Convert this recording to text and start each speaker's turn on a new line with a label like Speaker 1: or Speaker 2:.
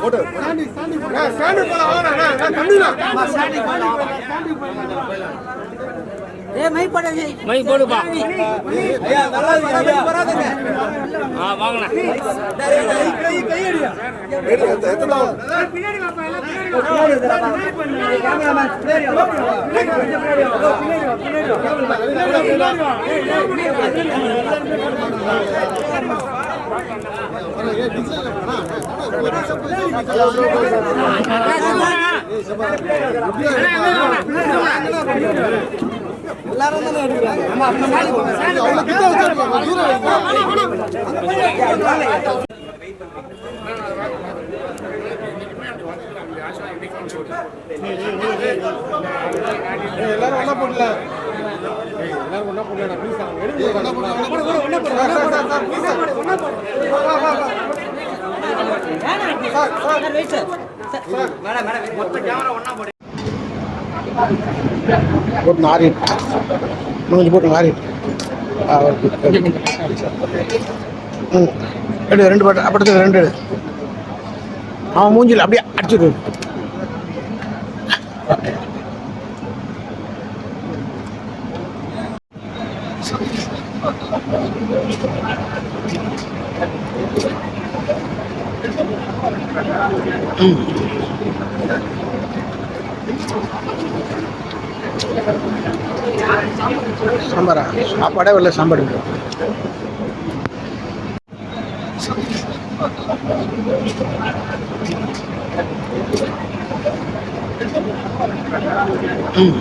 Speaker 1: போட்டு. மை போடுப்பா ஆ வாங்கண்ணா
Speaker 2: எல்லாரும் ஒண்ணா போடல எல்லாரும் ஒண்ணா போடல ப்ளீஸ் ஒண்ணா போடல sir sir. Sir please sir. ஒண்ணா போடு வா வா வா சார் சார் போட்டு ஆறி மூஞ்சி போட்டு ஆறி ம். எடு ரெண்டு பட்ட அப்படி ரெண்டு எடு. அவன் மூஞ்சில் அப்படியே அடிச்சுடு. சாம்பாரா? சாப்பாடே வரல சாம்பார் ம்